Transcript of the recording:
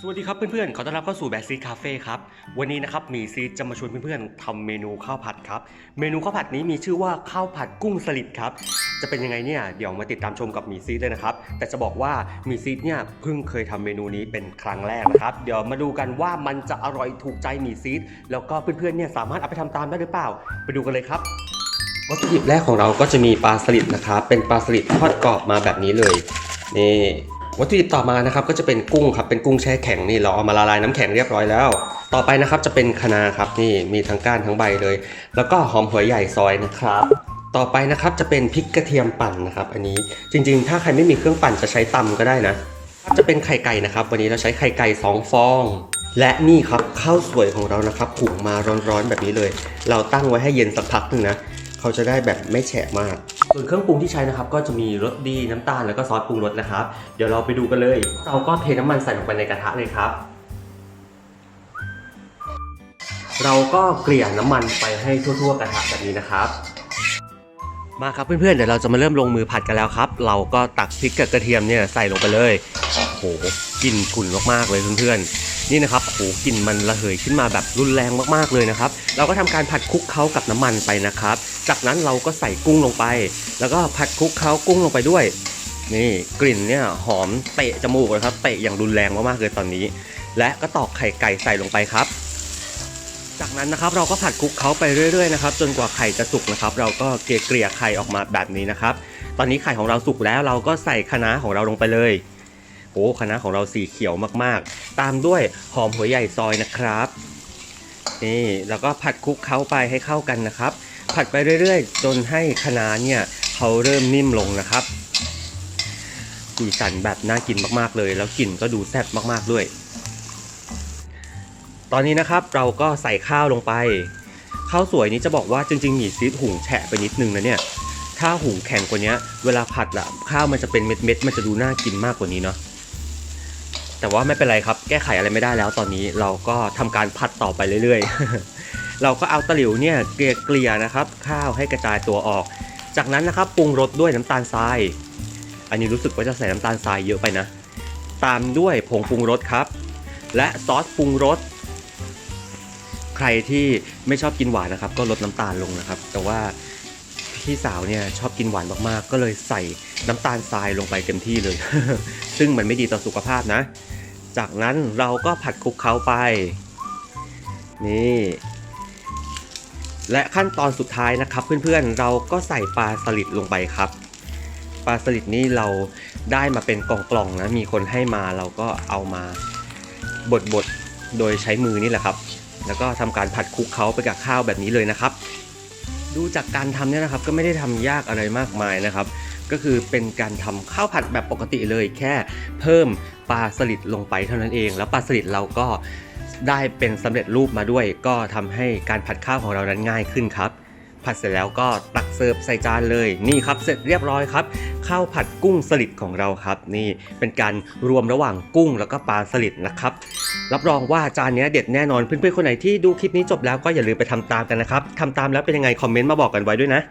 สวัสดีครับเพื่อนๆ ขอต้อนรับเข้าสู่แบซีคาเฟ่ครับ วันนี้นะครับมีซีดจะมาชวนเพื่อนๆทำเมนูข้าวผัดครับ เมนูข้าวผัดนี้มีชื่อว่าข้าวผัดกุ้งสลิดครับ จะเป็นยังไงเนี่ยเดี๋ยวมาติดตามชมกับมีซีดเลยนะครับ แต่จะบอกว่ามีซีดเนี่ยเพิ่งเคยทำเมนูนี้เป็นครั้งแรกนะครับ เดี๋ยวมาดูกันว่ามันจะอร่อยถูกใจมีซีดแล้วก็เพื่อนๆเนี่ยสามารถเอาไปทำตามได้หรือเปล่า ไปดูกันเลยครับวัตถุดิบแรกของเราก็จะมีปลาสลิดนะครับ เป็นปลาสลิดทอดกรอบมาแบบนี้เลยนี่ วัตถุดิบต่อมานะครับก็จะเป็นกุ้งครับเป็นกุ้งแช่แข็งนี่เราเอามาละลายน้ำแข็งเรียบร้อยแล้ว ต่อไปนะครับจะเป็นคะนาครับนี่มีทั้งก้านทั้งใบเลย แล้วก็หอมหัวใหญ่ซอยนะครับ ต่อไปนะครับจะเป็นพริกกระเทียมปั่นนะครับ อันนี้จริงๆ ถ้าใครไม่มีเครื่องปั่นจะใช้ตำก็ได้นะจะเป็นไข่ไก่นะครับ วันนี้เราใช้ไข่ไก่สองฟอง และนี่ครับข้าวสวยของเรานะครับหุงมาร้อนๆแบบนี้เลย เราตั้งไว้ให้เย็นสักพักหนึ่งนะเขาจะได้แบบไม่แฉะมาก ส่วนเครื่องปรุงที่ใช้นะครับก็จะมีรสดีน้ำตาลแล้วก็ซอสปรุงรสนะครับ เดี๋ยวเราไปดูกันเลย เราก็เทน้ำมันใส่ลงไปในกระทะเลยครับ เราก็เกลี่ยน้ำมันไปให้ทั่วๆกระทะแบบนี้นะครับมาครับเพื่อนๆเดี๋ยวเราจะมาเริ่มลงมือผัดกันแล้วครับ เราก็ตักพริกกับกระเทียมเนี่ยใส่ลงไปเลยโอ้โหกลิ่นฉุนมากๆเลยเพื่อนๆ นี่นะครับโอ้โหกลิ่นมันระเหยขึ้นมาแบบรุนแรงมากๆเลยนะครับ เราก็ทำการผัดคลุกเคล้ากับน้ำมันไปนะครับ จากนั้นเราก็ใส่กุ้งลงไป แล้วก็ผัดคลุกเคล้ากุ้งลงไปด้วย นี่กลิ่นเนี่ยหอมเตะจมูกเลยครับเตะอย่างรุนแรงมากๆเลยตอนนี้ และก็ตอกไข่ไก่ใส่ลงไปครับจากนั้นนะครับเราก็ผัดคลุกเคล้าไปเรื่อยๆนะครับจนกว่าไข่จะสุกนะครับ เราก็เกลี่ยเกลี่ยไข่ออกมาแบบนี้นะครับ ตอนนี้ไข่ของเราสุกแล้วเราก็ใส่คะน้าของเราลงไปเลย โอ้คะน้าของเราสีเขียวมากๆ ตามด้วยหอมหัวใหญ่ซอยนะครับนี่แล้วก็ผัดคลุกเคล้าไปให้เข้ากันนะครับ ผัดไปเรื่อยๆ จนให้คะน้าเนี่ยเขาเริ่มนิ่มลงนะครับสีสันแบบน่ากินมากๆเลย แล้วกลิ่นก็ดูแซ่บมากๆด้วย ตอนนี้นะครับเราก็ใส่ข้าวลงไปข้าวสวยนี้จะบอกว่าจริงๆหมี่ซีดหุงแฉะไปนิดนึงนะเนี่ยถ้าหุงแข็งกว่านี้เวลาผัดอะข้าวมันจะเป็นเม็ดๆมันจะดูน่ากินมากกว่านี้เนาะ แต่ว่าไม่เป็นไรครับ แก้ไขอะไรไม่ได้แล้วตอนนี้เราก็ทำการผัดต่อไปเรื่อยๆ เราก็เอาตะหลิวเนี่ยเกลี่ยๆนะครับ ข้าวให้กระจายตัวออก จากนั้นนะครับปรุงรสด้วยน้ำตาลทราย อันนี้รู้สึกว่าจะใส่น้ำตาลทรายเยอะไปนะ ตามด้วยผงปรุงรสครับ และซอสปรุงรสใครที่ไม่ชอบกินหวานนะครับ ก็ลดน้ำตาลลงนะครับ แต่ว่า พี่สาวเนี่ยชอบกินหวานมากๆ ก็เลยใส่น้ำตาลทรายลงไปเต็มที่เลย ซึ่งมันไม่ดีต่อสุขภาพนะ จากนั้นเราก็ผัดคลุกเคล้าไป นี่ และขั้นตอนสุดท้ายนะครับ เพื่อนๆเราก็ใส่ปลาสลิดลงไปครับปลาสลิดนี่เราได้มาเป็นกล่องๆนะมีคนให้มาเราก็เอามาบดๆโดยใช้มือนี่แหละครับ แล้วก็ทำการผัดคลุกเคล้าไปกับข้าวแบบนี้เลยนะครับ ดูจากการทำเนี่ยนะครับก็ไม่ได้ทำยากอะไรมากมายนะครับ ก็คือเป็นการทำข้าวผัดแบบปกติเลยแค่เพิ่มปลาสลิดลงไปเท่านั้นเอง แล้วปลาสลิดเราก็ได้เป็นสำเร็จรูปมาด้วย ก็ทำให้การผัดข้าวของเรานั้นง่ายขึ้นครับ ผัดเสร็จแล้วก็ตักเสิร์ฟใส่จานเลยนี่ครับ เสร็จเรียบร้อยครับข้าวผัดกุ้งสลิดของเราครับนี่เป็นการรวมระหว่างกุ้งแล้วก็ปลาสลิดนะครับรับรองว่าจานนี้เด็ดแน่นอนเพื่อนๆคนไหนที่ดูคลิปนี้จบแล้วก็อย่าลืมไปทำตามกันนะครับทำตามแล้วเป็นยังไงคอมเมนต์มาบอกกันไว้ด้วยนะ